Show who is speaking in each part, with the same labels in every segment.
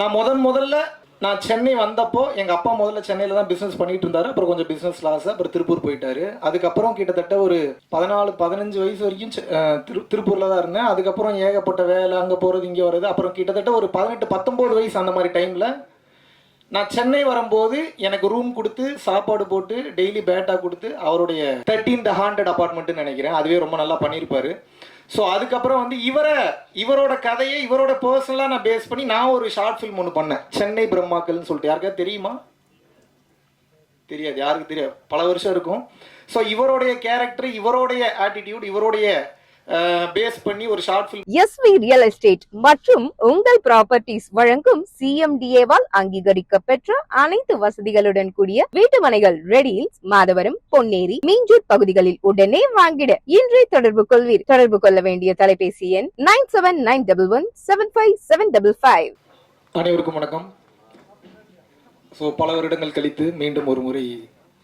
Speaker 1: நான் முதன் முதல்ல நான் சென்னை வந்தப்போ எங்கள் அப்பா முதல்ல சென்னையில் தான் பிஸ்னஸ் பண்ணிட்டு இருந்தாரு. அப்புறம் கொஞ்சம் பிஸ்னஸ் லாஸ் அப்புறம் திருப்பூர் போயிட்டாரு. அதுக்கப்புறம் கிட்டத்தட்ட ஒரு பதினாலு பதினஞ்சு வயசு வரைக்கும் திரு திருப்பூரில் தான் இருந்தேன். அதுக்கப்புறம் ஏகப்பட்ட வேலை அங்கே போகிறது இங்கே வர்றது அப்புறம் கிட்டத்தட்ட ஒரு பதினெட்டு பத்தொம்போது வயசு அந்த மாதிரி டைமில் நான் சென்னை வரும்போது எனக்கு ரூம் கொடுத்து சாப்பாடு போட்டு டெய்லி பேட்டா கொடுத்து அவருடைய தேர்ட்டீன் த ஹண்ட்ரட் அப்பார்ட்மெண்ட்னு நினைக்கிறேன். அதுவே ரொம்ப நல்லா பண்ணியிருப்பாரு. ஸோ அதுக்கப்புறம் வந்து இவரை இவரோட கதையை இவரோட பர்சனலாக நான் பேஸ் பண்ணி நான் ஒரு ஷார்ட் ஃபிலிம் ஒன்று பண்ணேன். சென்னை பிரம்மாக்கள்னு சொல்லிட்டு. யாருக்கா தெரியுமா? தெரியாது. யாருக்கு தெரியாது? பல வருஷம் இருக்கும். ஸோ இவருடைய கேரக்டர் இவருடைய ஆட்டிடியூட் இவருடைய பேஸ் பண்ணி ஒரு short film
Speaker 2: S V real estate மற்றும் உங்கள் ப்ராப்பர்ட்டிஸ் வழங்கும் சிஎம்டிஏவால் அங்கீகரிக்கப்பெற்ற அனைத்து வசதிகளுடன் கூடிய வீட்டுமனைகள் ரெடியில்ஸ் மாதவரம் பொன்னேரி மீஞ்சூர் பகுதிகளில் உடனே வாங்கிட. இன்றே தொடர்பு கொள்வீர். தொடர்பு கொள்ள வேண்டிய தொலைபேசி எண் nine seven nine double one seven five seven double five.
Speaker 1: அனைவருக்கும் வணக்கம். ஸோ பல வருடங்கள் கழித்து மீண்டும் ஒரு முறை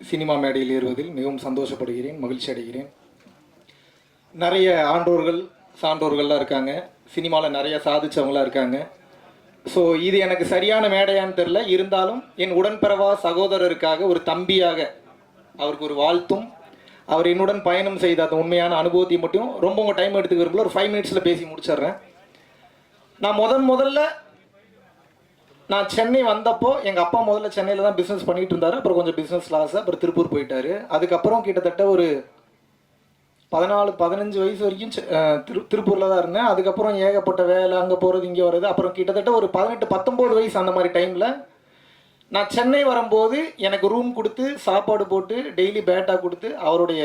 Speaker 1: சினிமா மேடையில் ஏறுவதில் மிகவும் சந்தோஷப்படுகிறேன் மகிழ்ச்சி அடைகிறேன் நிறைய ஆண்டோர்கள் சான்றோர்கள்லாம் இருக்காங்க. சினிமாவில் நிறைய சாதிச்சவங்களாம் இருக்காங்க. ஸோ இது எனக்கு சரியான மேடையான்னு தெரில இருந்தாலும் என் உடன்பிறவா சகோதரருக்காக ஒரு தம்பியாக அவருக்கு ஒரு வாழ்த்தும். அவர் என்னுடன் பயணம் செய்த அந்த உண்மையான அனுபவத்தை மட்டும் ரொம்ப உங்கள் டைம் எடுத்துக்க விரும்பல. ஒரு ஃபைவ் மினிட்ஸில் பேசி முடிச்சிடுறேன். நான் முதன் முதல்ல நான் சென்னை வந்தப்போ எங்கள் அப்பா முதல்ல சென்னையில் தான் பிஸ்னஸ் பண்ணிகிட்டு இருந்தார். அப்புறம் கொஞ்சம் பிஸ்னஸ் லாஸ் அப்புறம் திருப்பூர் போயிட்டாரு. அதுக்கப்புறம் கிட்டத்தட்ட ஒரு பதினாலு பதினஞ்சு வயசு வரைக்கும் திரு திருப்பூரில் தான் இருந்தேன். அதுக்கப்புறம் ஏகப்பட்ட வேலை அங்கே போகிறது இங்கே வர்றது. அப்புறம் கிட்டத்தட்ட ஒரு பதினெட்டு பத்தொம்போது வயசு அந்த மாதிரி டைமில் நான் சென்னை வரும்போது எனக்கு ரூம் கொடுத்து சாப்பாடு போட்டு டெய்லி பேட்டா கொடுத்து அவருடைய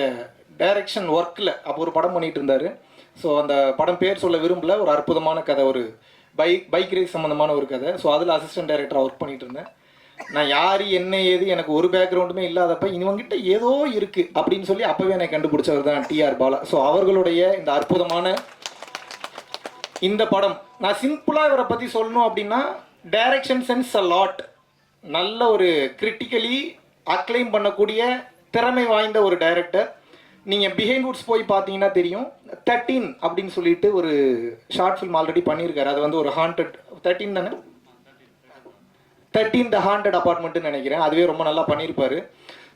Speaker 1: டைரக்ஷன் ஒர்க்கில் அப்போ ஒரு படம் பண்ணிட்டு இருந்தார். ஸோ அந்த படம் பேர் சொல்ல விரும்பல. ஒரு அற்புதமான கதை ஒரு பைக் பைக் ரேஸ் சம்மந்தமான ஒரு கதை. ஸோ அதில் அசிஸ்டன்ட் டைரக்டராக ஒர்க் பண்ணிட்டு இருந்தேன். நான் யார் என்ன ஏது எனக்கு ஒரு பேக்ரவுண்டுமே இல்லாதப்ப இவங்கிட்ட ஏதோ இருக்குது அப்படின்னு சொல்லி அப்போவே என்னை கண்டுபிடிச்சவர் தான் டிஆர் பாலா. ஸோ அவர்களுடைய இந்த அற்புதமான இந்த படம் நான் சிம்பிளாக இவரை பற்றி சொல்லணும் அப்படின்னா டைரக்ஷன் சென்ஸ் அ லாட் நல்ல ஒரு கிரிட்டிக்கலி அக்ளைம் பண்ணக்கூடிய திறமை வாய்ந்த ஒரு டைரக்டர் நீங்கள் பிஹைண்ட் வுட்ஸ் போய் பார்த்தீங்கன்னா தெரியும். தேர்ட்டீன் அப்படின்னு சொல்லிட்டு ஒரு ஷார்ட் ஃபிலிம் ஆல்ரெடி பண்ணியிருக்காரு. அது வந்து ஒரு ஹாண்டட் தேர்ட்டீன் தானே? தேர்ட்டீன் த ஹாண்டட் அப்பார்ட்மெண்ட்னு நினைக்கிறேன். அதுவே ரொம்ப நல்லா பண்ணியிருப்பாரு.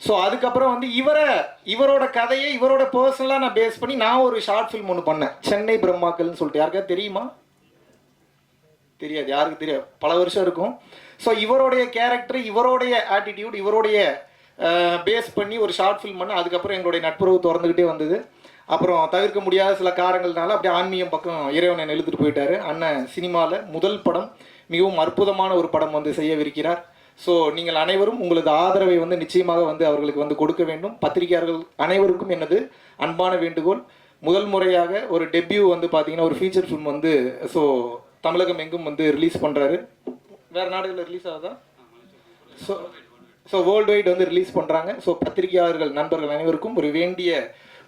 Speaker 1: ஸோ அதுக்கப்புறம் வந்து இவரை இவரோட கதையை இவரோட பர்சனலாக நான் பேஸ் பண்ணி நான் ஒரு ஷார்ட் ஃபிலிம் ஒன்று பண்ணேன். சென்னை பிரம்மாக்கள்னு சொல்லிட்டு. யாருக்காவது தெரியுமா? தெரியாது. யாருக்கு தெரியாது? பல வருஷம் இருக்கும். ஸோ இவருடைய கேரக்டர் இவருடைய ஆட்டிடியூட் இவருடைய பேஸ் பண்ணி ஒரு ஷார்ட் ஃபில்ம் பண்ண அதுக்கப்புறம் எங்களுடைய நட்புறவு திறந்துக்கிட்டே வந்தது. அப்புறம் தவிர்க்க முடியாத சில காரணங்கள்னால அப்படியே ஆன்மீகம் பக்கம் இறைவனை இழுத்துட்டு போயிட்டாரு. அண்ணன் சினிமாவில் முதல் படம் மிகவும் அற்புதமான ஒரு படம் வந்து செய்யவிருக்கிறார். ஸோ நீங்கள் அனைவரும் உங்களது ஆதரவை வந்து நிச்சயமாக வந்து அவர்களுக்கு வந்து கொடுக்க வேண்டும். பத்திரிகையாளர்கள் அனைவருக்கும் எனது அன்பான வேண்டுகோள். முதல் முறையாக ஒரு டெபியூ வந்து பார்த்தீங்கன்னா ஒரு ஃபீச்சர் ஃபிலிம் வந்து ஸோ தமிழகம் எங்கும் வந்து ரிலீஸ் பண்ணுறாரு வேறு நாடுகளில் ரிலீஸ் ஆகுதா? ஸோ ஸோ வேர்ல்டு வைட் வந்து ரிலீஸ் பண்ணுறாங்க ஸோ பத்திரிகையாளர்கள் நண்பர்கள் அனைவருக்கும் ஒரு வேண்டிய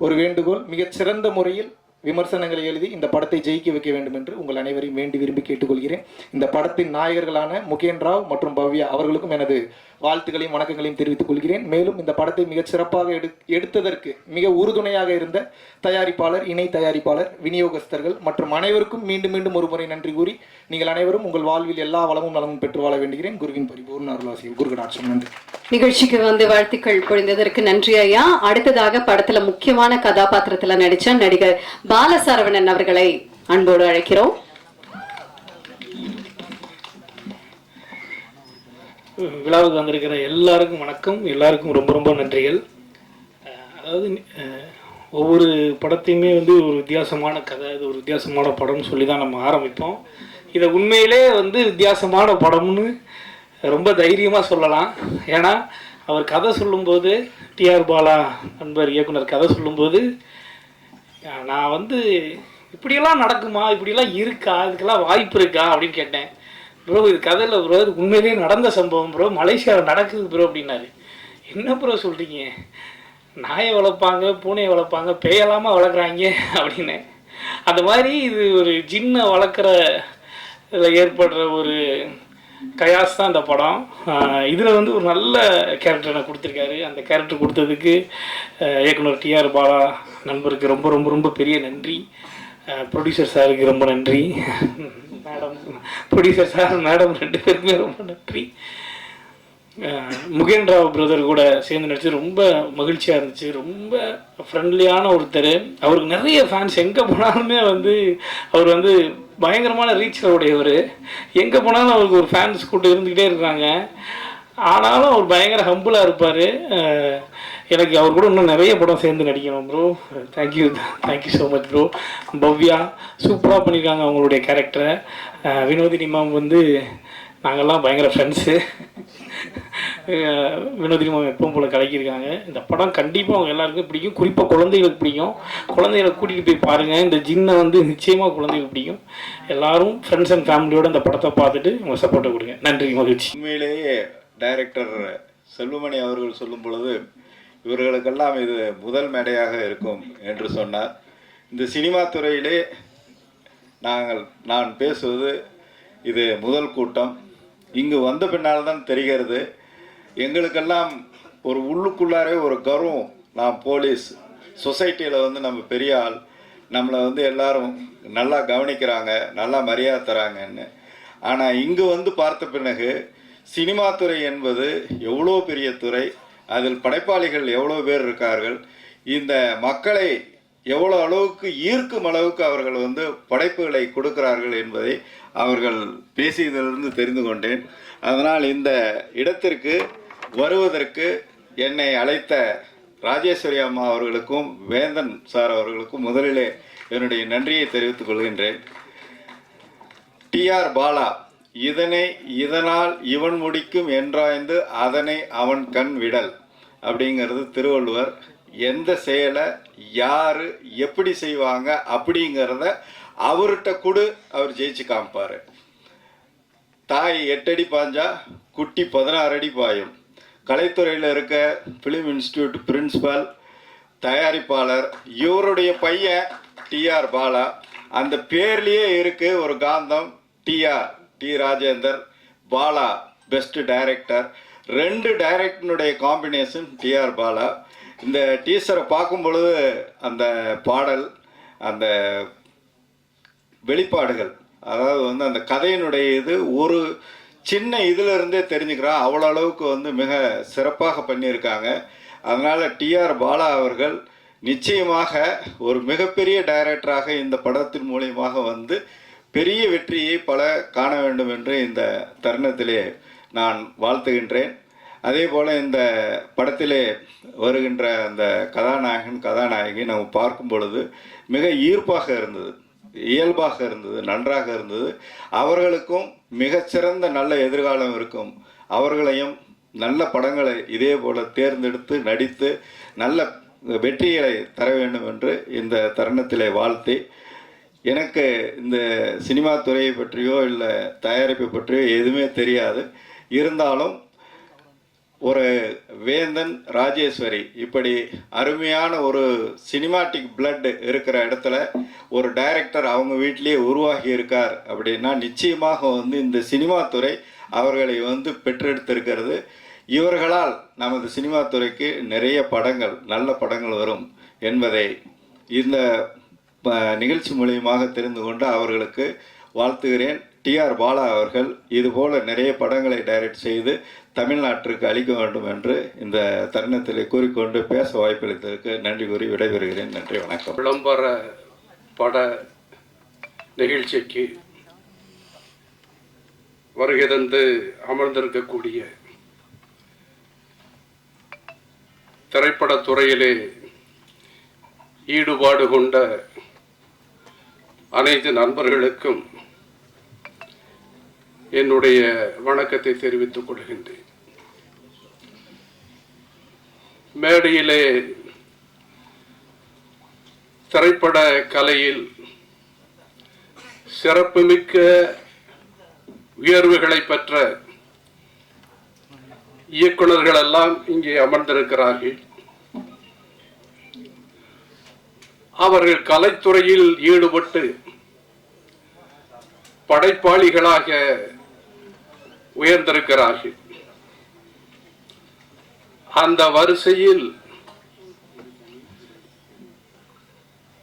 Speaker 1: ஒரு வேண்டுகோள். மிகச்சிறந்த முறையில் விமர்சனங்களை எழுதி இந்த படத்தை ஜெயிக்க வைக்க வேண்டும் என்று உங்கள் அனைவரையும் வேண்டி விரும்பி கேட்டுக்கொள்கிறேன். இந்த படத்தின் நாயகர்களான முகேன் ராவ் மற்றும் பவ்யா அவர்களுக்கும் எனது வாழ்த்துக்களையும் வணக்கங்களையும் தெரிவித்துக் கொள்கிறேன். மேலும் இந்த படத்தை மிக சிறப்பாக எடு எடுத்ததற்கு மிக உறுதுணையாக இருந்த தயாரிப்பாளர் இணை தயாரிப்பாளர் விநியோகஸ்தர்கள் மற்றும் அனைவருக்கும் மீண்டும் மீண்டும் ஒரு முறை நன்றி கூறி நீங்கள் அனைவரும் உங்கள் வாழ்வில் எல்லா வளமும் நலமும் பெற்று வாழ வேண்டுகிறேன். குருவின் பரிபூர்ண அருளாசியில். குருகடாட்சம் நன்றி.
Speaker 3: நிகழ்ச்சிக்கு வந்து வாழ்த்துக்கள் பொழிந்ததற்கு நன்றி ஐயா. அடுத்ததாக படத்துல முக்கியமான கதாபாத்திரத்துல நடிச்ச நடிகர் பாலசரவணன் அவர்களை அன்போடு அழைக்கிறோம்.
Speaker 4: விழாவுக்கு வந்திருக்கிற எல்லாருக்கும் வணக்கம். எல்லாருக்கும் ரொம்ப ரொம்ப நன்றிகள். அஹ் அதாவது ஒவ்வொரு படத்தையுமே வந்து ஒரு வித்தியாசமான கதை இது ஒரு வித்தியாசமான படம்னு சொல்லி தான் நம்ம ஆரம்பிப்போம். இதை உண்மையிலே வந்து வித்தியாசமான படம்னு ரொம்ப தைரியமாக சொல்லலாம். ஏன்னா அவர் கதை சொல்லும்போது டிஆர் பாலா நண்பர் இயக்குனர் கதை சொல்லும்போது நான் வந்து இப்படியெல்லாம் நடக்குமா? இப்படியெல்லாம் இருக்கா? இதுக்கெல்லாம் வாய்ப்பு இருக்கா? அப்படின்னு கேட்டேன். ப்ரோ இது கதையில் ப்ரோ இது உண்மையிலேயே நடந்த சம்பவம் ப்ரோ. மலேசியாவில் நடக்குது ப்ரோ அப்படின்னாரு. என்ன ப்ரோ சொல்கிறீங்க நாயை வளர்ப்பாங்க பூனையை வளர்ப்பாங்க பேயலாமா வளர்க்குறாங்க? அப்படின்னு. அந்த மாதிரி இது ஒரு ஜின்னை வளர்க்குற இதில் ஏற்படுற ஒரு கயாஸ் தான் அந்த படம். இதில் வந்து ஒரு நல்ல கேரக்டர் எனக்கு கொடுத்துருக்காரு. அந்த கேரக்டர் கொடுத்ததுக்கு இயக்குனர் டிஆர் பாலா நண்பருக்கு ரொம்ப ரொம்ப ரொம்ப பெரிய நன்றி. ப்ரொடியூசர் சாருக்கு ரொம்ப நன்றி. மேடம் ப்ரொடியூசர் சார் மேடம் ரெண்டு பேருக்குமே ரொம்ப நன்றி. முகேந்திராவ் முகேன் ராவ் பிரதர் கூட சேர்ந்து நடிச்சு ரொம்ப மகிழ்ச்சியாக இருந்துச்சு. ரொம்ப ஃப்ரெண்ட்லியான ஒருத்தர். அவருக்கு நிறைய ஃபேன்ஸ் எங்கே போனாலுமே வந்து அவர் வந்து பயங்கரமான ரீச்சில் உடையவர் எங்கே போனாலும் அவருக்கு ஒரு ஃபேன்ஸ் கூட்டம் இருந்துக்கிட்டே இருக்காங்க. ஆனாலும் அவர் பயங்கர ஹம்புளாக இருப்பார். எனக்கு அவர் கூட இன்னும் நிறைய படம் சேர்ந்து நடிக்கணும் bro thank you thank you so much bro Bhavya சூப்பராக பண்ணியிருக்காங்க அவங்களுடைய கேரக்டரை வினோதினி மேம் வந்து நாங்கள்லாம் பயங்கர ஃப்ரெண்ட்ஸு வினோதினி மேம் எப்பவும் போல் கலக்கியிருக்காங்க. இந்த படம் கண்டிப்பாக அவங்க எல்லாருக்கும் பிடிக்கும். குறிப்பாக குழந்தைகளுக்கு பிடிக்கும். குழந்தைகளை கூட்டிகிட்டு போய் பாருங்கள் இந்த ஜின்னை வந்து நிச்சயமாக குழந்தைகளுக்கு பிடிக்கும். எல்லாரும் ஃப்ரெண்ட்ஸ் அண்ட் ஃபேமிலியோட இந்த படத்தை பார்த்துட்டு உங்கள் சப்போர்ட்டை கொடுங்க. நன்றி மகிழ்ச்சி.
Speaker 5: உண்மையிலேயே டைரக்டர் செல்வமணி அவர்கள் சொல்லும் பொழுது இவர்களுக்கெல்லாம் இது முதல் மேடையாக இருக்கும் என்று சொன்னார். இந்த சினிமா துறையிலே நாங்கள் நான் பேசுவது இது முதல் கூட்டம். இங்கு வந்த பின்னால் தான் தெரிகிறது. எங்களுக்கெல்லாம் ஒரு உள்ளுக்குள்ளாரே ஒரு கர்வம். நாம் போலீஸ். சொசைட்டியில் வந்து நம்ம பெரிய ஆள். நம்மளை வந்து எல்லாரும் நல்லா கவனிக்கிறாங்க நல்லா மரியாதை தராங்கன்னு. ஆனால் இங்கு வந்து பார்த்த பிறகு சினிமா துறை என்பது எவ்வளோ பெரிய துறை அதில் படைப்பாளிகள் எவ்வளோ பேர் இருக்கார்கள் இந்த மக்களை எவ்வளோ அளவுக்கு ஈர்க்கும் அளவுக்கு அவர்கள் வந்து படைப்புகளை கொடுக்கிறார்கள் என்பதை அவர்கள் பேசியதிலிருந்து தெரிந்து கொண்டேன். அதனால் இந்த இடத்திற்கு வருவதற்கு என்னை அழைத்த ராஜேஸ்வரி அம்மா அவர்களுக்கும் வேந்தன் சார் அவர்களுக்கும் முதலிலே என்னுடைய நன்றியை தெரிவித்துக் கொள்கின்றேன். டிஆர் பாலா இதனை இதனால் இவன் முடிக்கும் என்றாய்ந்து அதனை அவன் கண் விடல் அப்படிங்கிறது திருவள்ளுவர். எந்த செயலை யார் எப்படி செய்வாங்க அப்படிங்கிறத அவர்கிட்ட கொடு அவர் ஜெயிச்சு காமிப்பார். தாய் எட்டடி பாஞ்சா குட்டி பதினாறு அடி பாயும். கலைத்துறையில் இருக்க ஃபிலிம் இன்ஸ்டியூட் பிரின்சிபால் தயாரிப்பாளர் இவருடைய பையன் டிஆர் பாலா. அந்த பேர்லேயே இருக்கு ஒரு காந்தம் T R T Rajendar Bala best director ரெண்டு டைரக்டனுடைய காம்பினேஷன் டிஆர் பாலா. இந்த டீசரை பார்க்கும் பொழுது அந்த பாடல் அந்த வெளிப்பாடுகள் அதாவது வந்து அந்த கதையினுடைய இது ஒரு சின்ன இதுல இருந்தே அவ்வளோ அளவுக்கு வந்து மிக சிறப்பாக பண்ணியிருக்காங்க. அதனால் டிஆர் பாலா அவர்கள் நிச்சயமாக ஒரு மிகப்பெரிய டைரக்டராக இந்த படத்தின் மூலியமாக வந்து பெரிய வெற்றியை பல காண வேண்டும் என்று இந்த தருணத்திலே நான் வாழ்த்துகின்றேன். அதே போல் இந்த படத்திலே வருகின்ற அந்த கதாநாயகன் கதாநாயகி நம்ம பார்க்கும் பொழுது மிக ஈர்ப்பாக இருந்தது. இயல்பாக இருந்தது நன்றாக இருந்தது. அவர்களுக்கும் மிகச்சிறந்த நல்ல எதிர்காலம் இருக்கும். அவர்களையும் நல்ல படங்களை இதே போல தேர்ந்தெடுத்து நடித்து நல்ல வெற்றிகளை தர வேண்டும் என்று இந்த தருணத்திலே வாழ்த்தி எனக்கு இந்த சினிமா துறையை பற்றியோ இல்லை தயாரிப்பை பற்றியோ எதுவுமே தெரியாது. இருந்தாலும் ஒரு வேந்தன் ராஜேஸ்வரி. இப்படி அருமையான ஒரு சினிமாட்டிக் பிளட் இருக்கிற இடத்துல ஒரு டைரக்டர் அவங்க வீட்டிலேயே உருவாகி இருக்கார் அப்படின்னா நிச்சயமாக வந்து இந்த சினிமா துறை அவர்களை வந்து பெற்றெடுத்திருக்கிறது. இவர்களால் நமது சினிமா துறைக்கு நிறைய படங்கள் நல்ல படங்கள் வரும் என்பதை இந்த ப- நிகழ்ச்சி மூலியமாக தெரிந்து கொண்டு அவர்களுக்கு வாழ்த்துகிறேன். டிஆர் பாலா அவர்கள் இதுபோல நிறைய படங்களை டைரக்ட் செய்து தமிழ்நாட்டிற்கு அளிக்க வேண்டும் என்று இந்த தருணத்தில் கூறிக்கொண்டு பேச வாய்ப்பளித்ததற்கு நன்றி கூறி விடைபெறுகிறேன். நன்றி வணக்கம்.
Speaker 6: விளம்பர பட நிகழ்ச்சிக்கு வருகை தந்து அமர்ந்திருக்கக்கூடிய திரைப்படத் துறையிலே ஈடுபாடு கொண்ட அனைத்து நண்பர்களுக்கும் என்னுடைய வணக்கத்தை தெரிவித்துக் கொள்கின்றேன். மேடையிலே திரைப்பட கலையில் சிறப்புமிக்க உயர்வுகளை பெற்ற இயக்குனர்கள் எல்லாம் இங்கே அமர்ந்திருக்கிறார்கள். அவர்கள் கலைத்துறையில் ஈடுபட்டு படைப்பாளிகளாக உயர்ந்திருக்கிறார்கள் அந்த வரிசையில்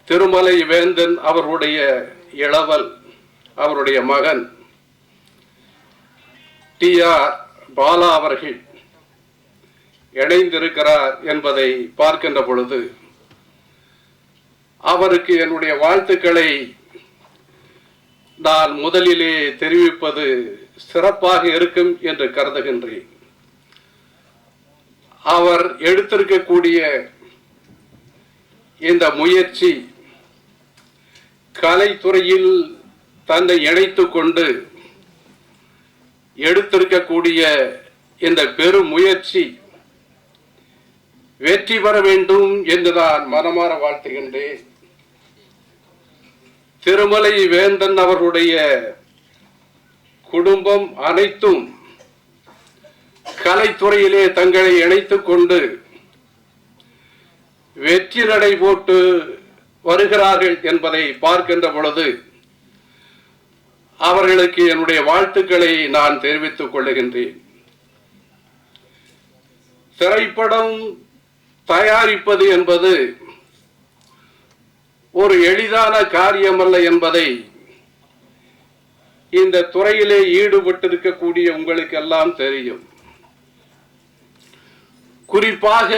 Speaker 6: திருமலை வேந்தன் அவருடைய இளவல் அவருடைய மகன் டி ஆர் பாலா அவர்கள் இணைந்திருக்கிறார் என்பதை பார்க்கின்ற பொழுது அவருக்கு என்னுடைய வாழ்த்துக்களை நான் முதலிலே தெரிவிப்பது சிறப்பாக இருக்கும் என்று கருதுகின்றேன். அவர் எடுத்திருக்கக்கூடிய இந்த முயற்சி கலைத்துறையில் தன்னை இணைத்துக் கொண்டு எடுத்திருக்கக்கூடிய இந்த பெரும் முயற்சி வெற்றி பெற வேண்டும் என்று நான் மனமாற வாழ்த்துகின்றேன். திருமலை வேந்தன் அவர்களுடைய குடும்பம் அனைத்தும் கலைத்துறையிலே தங்களை இணைத்துக் கொண்டு வெற்றி நடை போட்டு வருகிறார்கள் என்பதை பார்க்கின்ற பொழுது அவர்களுக்கு என்னுடைய வாழ்த்துக்களை நான் தெரிவித்துக் கொள்ளுகின்றேன். திரைப்படம் தயாரிப்பது என்பது ஒரு எளிதான காரியமல்ல என்பதை இந்த துறையிலே ஈடுபட்டிருக்கக்கூடிய உங்களுக்கு எல்லாம் தெரியும். குறிப்பாக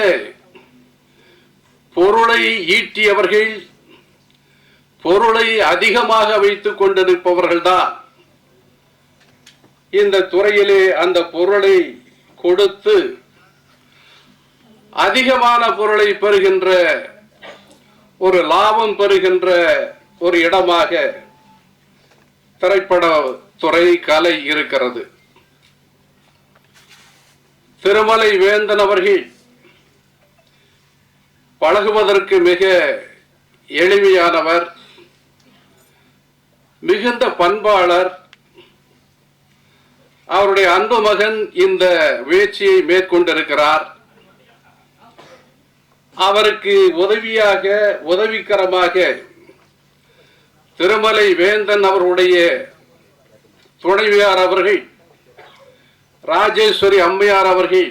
Speaker 6: பொருளை ஈட்டியவர்கள் பொருளை அதிகமாக வைத்துக் கொண்டிருப்பவர்கள்தான். இந்த துறையிலே அந்த பொருளை கொடுத்து அதிகமான பொருளை பெறுகின்ற ஒரு லாபம் பெறுகின்ற ஒரு இடமாக திரைப்பட துறை கலை இருக்கிறது. திருமலை வேந்தன் அவர்கள் பழகுவதற்கு மிக எளிமையானவர் மிகுந்த பண்பாளர். அவருடைய அன்பு மகன் இந்த முயற்சியை மேற்கொண்டிருக்கிறார். அவருக்கு உதவியாக உதவிகரமாக திருமலை வேந்தன் அவருடைய துணைவியார் அவர்கள் ராஜேஸ்வரி அம்மையார் அவர்கள்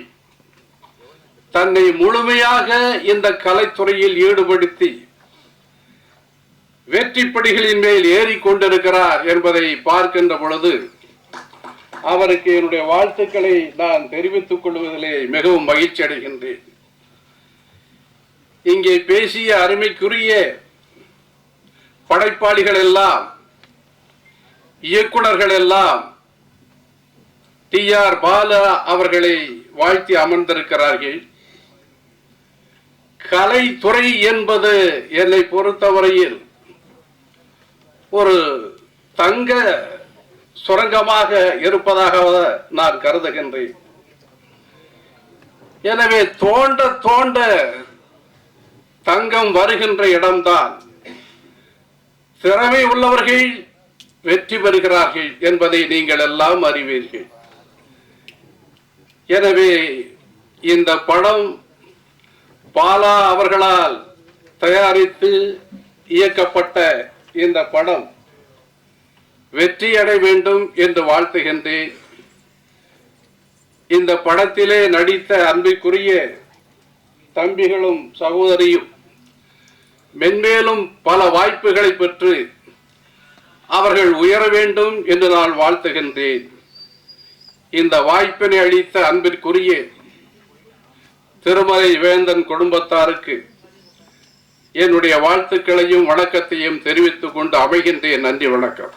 Speaker 6: தன்னை முழுமையாக இந்த கலைத்துறையில் ஈடுபடுத்தி வெற்றிப்படிகளின் மேல் ஏறிக்கொண்டிருக்கிறார் என்பதை பார்க்கின்ற பொழுது அவருக்கு என்னுடைய வாழ்த்துக்களை நான் தெரிவித்துக் கொள்வதிலே மிகவும் மகிழ்ச்சி அடைகின்றேன் இங்கே பேசிய அருமைக்குரிய படைப்பாளிகள் எல்லாம் இயக்குனர்கள் எல்லாம் டி ஆர் பாலா அவர்களை வாழ்த்தி அமர்ந்திருக்கிறார்கள். கலைத்துறை என்பது என்னை பொறுத்தவரையில் ஒரு தங்க சுரங்கமாக இருப்பதாக நான் கருதுகின்றேன். எனவே தோண்ட தோண்ட தங்கம் வருகின்ற இடம்தான் திறமை உள்ளவர்கள் வெற்றி பெறுகிறார்கள் என்பதை நீங்கள் எல்லாம் அறிவீர்கள். எனவே இந்த படம் பாலா அவர்களால் தயாரித்து இயக்கப்பட்ட இந்த படம் வெற்றியடை வேண்டும் என்று வாழ்த்துகின்றேன். இந்த படத்திலே நடித்த அன்பிற்குரிய தம்பிகளும் சகோதரியும் மென்மேலும் பல வாய்ப்புகளை பெற்று அவர்கள் உயர வேண்டும் என்று நான் வாழ்த்துகின்றேன். இந்த வாய்ப்பினை அளித்த அன்பிற்குரிய திருமலை வேந்தன் குடும்பத்தாருக்கு என்னுடைய வாழ்த்துக்களையும் வணக்கத்தையும் தெரிவித்துக் கொண்டு அமைகின்றேன். நன்றி வணக்கம்.